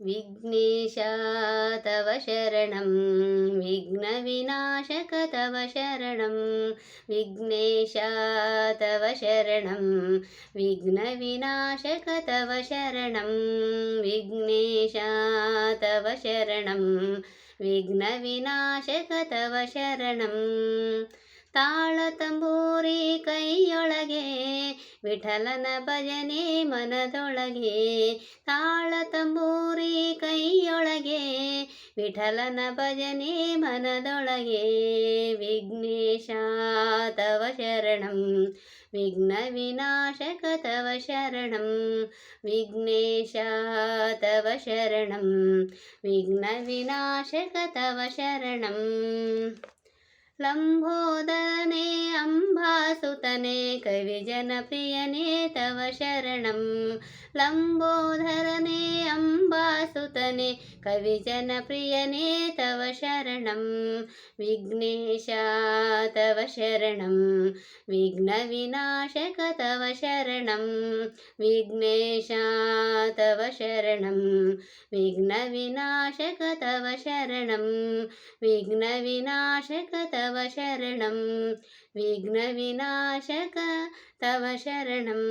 विघ्नेश तव शरणं विघ्नविनाशक तव शरणं विघ्नेश तव शरणं विघ्नविनाशक तव शरणं विघ्नेश तव शरणं विघ्नविनाशक तव शरणं ತಾಳತಂಬೂರಿ ಕೈಯೊಳಗೆ ವಿಠಲನ ಭಜನೆ ಮನದೊಳಗೆ ತಾಳತಂಬೂರಿ ಕೈಯೊಳಗೆ ವಿಠಲನ ಭಜನೆ ಮನದೊಳಗೆ ವಿಘ್ನೇಶ ತವ ಶರಣಂ ವಿಘ್ನ ವಿನಾಶಕ ತವ ಶರಣಂ ವಿಘ್ನೇಶ ತವ ಶರಣಂ ವಿಘ್ನ ವಿನಾಶಕ ತವ ಶರಣಂ लम्भोदरने अम्बासुतने कविजनप्रियने तव शरणं लम्बोधरने अम्बासुतने कविजनप्रियने तव शरणं विघ्नेश तव शरणं विघ्नविनाशक तव शरणं विघ्नेश तव शरणं विघ्नविनाशक तव शरणं विघ्नविनाशक तव तव शरणं विघ्नविनाशक तव शरणम्